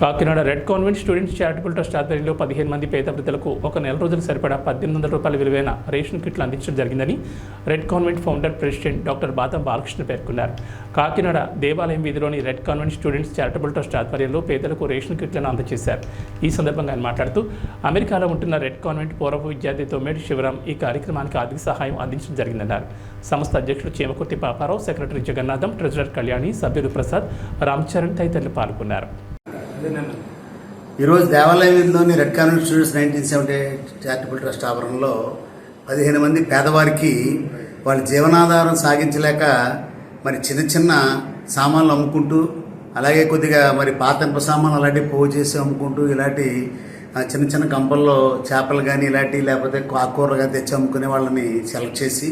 Kakinada red convent students charitable trust ఆధ్వర్యంలో పదిహేను మంది పేద వృద్ధులకు ఒక నెల రోజులు సరిపడా పద్దెనిమిది వందల రూపాయల విలువైన రేషన్ కిట్లు అందించడం జరిగిందని red convent founder president doctor Badam Balakrishna పేర్కొన్నారు. కాకినాడ దేవాలయం వీధిలోని red convent students charitable trust ఆధ్వర్యంలో పేదలకు రేషన్ కిట్లను అందజేశారు. ఈ సందర్భంగా ఆయన మాట్లాడుతూ అమెరికాలో ఉంటున్న రెడ్ కాన్వెంట్ పూర్వపు విద్యార్థి తొమ్మేటి శివరాం ఈ కార్యక్రమానికి ఆర్థిక సహాయం అందించడం జరిగిందన్నారు. సంస్థ అధ్యక్షుడు చేమకుర్తి పాపారావు సెక్రటరీ జగన్నాథం ట్రెజరర్ కళ్యాణి సభ్యులు ప్రసాద్ రామ్ చరణ్ తదితరులు పాల్గొన్నారు. ఈరోజు దేవాలయంలోని వీధిలోని red convent students nineteen seventy charitable trust ఆవరణలో పదిహేను మంది పేదవారికి వాళ్ళ జీవనాధారం సాగించలేక మరి చిన్న చిన్న సామాన్లు అమ్ముకుంటూ అలాగే కొద్దిగా మరి పాత సామాన్లు అలాంటివి పోగు చేసి అమ్ముకుంటూ ఇలాంటి చిన్న చిన్న కంపల్లో చేపలు కానీ ఇలాంటివి లేకపోతే ఆకుకూరలు కానీ తెచ్చి అమ్ముకునే వాళ్ళని సెలెక్ట్ చేసి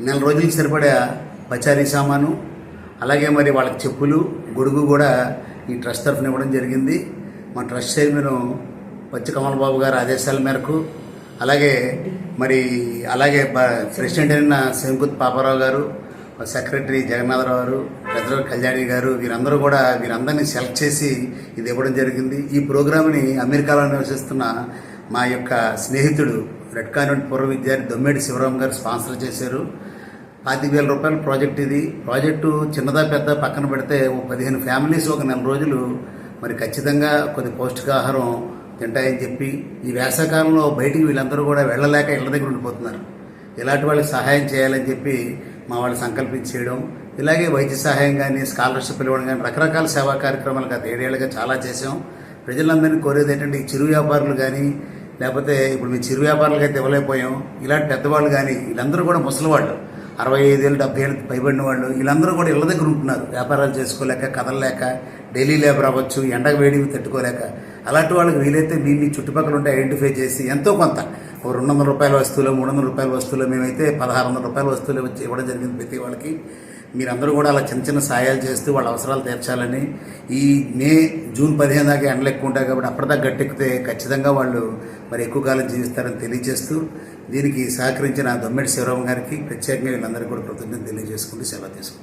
నెల రోజులకు సరిపడా పచారీ సామాను అలాగే మరి వాళ్ళకి చెప్పులు గొడుగు కూడా ఈ ట్రస్ట్ తరఫున ఇవ్వడం జరిగింది. మా ట్రస్ట్ చైర్మన్ పచ్చి కమల్ బాబు గారి ఆదేశాల మేరకు అలాగే మరి అలాగే ప్రెసిడెంట్ అయిన శంకుత్ పాపారావు గారు సెక్రటరీ జగన్నాథరావు గారు ట్రెజరర్ కళ్యాణి గారు వీరందరూ కూడా వీరందరినీ సెలెక్ట్ చేసి ఇది ఇవ్వడం జరిగింది. ఈ ప్రోగ్రామ్ని అమెరికాలో నివసిస్తున్న మా యొక్క స్నేహితుడు రెడ్ కాన్వెంట్ పూర్వ విద్యార్థి దొమ్మేటి శివరాం గారు స్పాన్సర్ చేశారు. పాతిక వేల రూపాయల ప్రాజెక్ట్ ఇది. ప్రాజెక్టు చిన్నదా పెద్ద పక్కన పెడితే ఓ పదిహేను ఫ్యామిలీస్ ఒక నెల రోజులు. మరి ఖచ్చితంగా కొద్ది పౌష్టికాహారం తింటాయని చెప్పి ఈ వేసవకాలంలో బయటికి వీళ్ళందరూ కూడా వెళ్ళలేక ఇళ్ళ దగ్గర ఉండిపోతున్నారు. ఇలాంటి వాళ్ళకి సహాయం చేయాలని చెప్పి మా వాళ్ళు సంకల్పించి చేయడం ఇలాగే వైద్య సహాయం కానీ స్కాలర్షిప్ ఇవ్వడం కానీ రకరకాల సేవా కార్యక్రమాలు గత ఏడేళ్ళుగా చాలా చేసాం ప్రజలందరినీ కోరేది ఏంటంటే ఈ చిరు వ్యాపారులు కానీ లేకపోతే ఇప్పుడు మేము చిరు వ్యాపారులకైతే ఇవ్వలేకపోయాం. ఇలాంటి పెద్దవాళ్ళు కానీ వీళ్ళందరూ కూడా ముసలివాళ్ళు. అరవై ఐదేళ్ళు డెబ్బై ఏళ్ళు పైబడిన వాళ్ళు వీళ్ళందరూ కూడా ఇళ్ళ దగ్గర ఉంటున్నారు. వ్యాపారాలు చేసుకోలేక కదలలేక డైలీ లేబర్ అవ్వచ్చు ఎండకు వేడివి తట్టుకోలేక. అలాంటి వాళ్ళకి వీలైతే మీ మీ చుట్టుపక్కల ఉంటే ఐడెంటిఫై చేసి ఎంతో కొంత ఒక రెండు వందల రూపాయల వస్తువులు మూడు వందల రూపాయల వస్తువులు మేమైతే పదహారు వందల రూపాయల వస్తువులు వచ్చి ఇవ్వడం జరిగింది ప్రతి వాళ్ళకి. మీరందరూ కూడా అలా చిన్న చిన్న సాయాలు చేస్తూ వాళ్ళ అవసరాలు తీర్చాలని ఈ మే జూన్ పదిహేను దాకా ఎండలు ఎక్కువ ఉంటాయి కాబట్టి అప్పటిదాకా గట్టెక్కితే ఖచ్చితంగా వాళ్ళు మరి ఎక్కువ కాలం జీవిస్తారని తెలియజేస్తూ దీనికి సహకరించిన దొమ్మెడి శివరామ గారికి ప్రత్యేకంగా వీళ్ళందరికీ కూడా కృతజ్ఞత తెలియజేసుకుంటూ సెలవు తీసుకుంటాం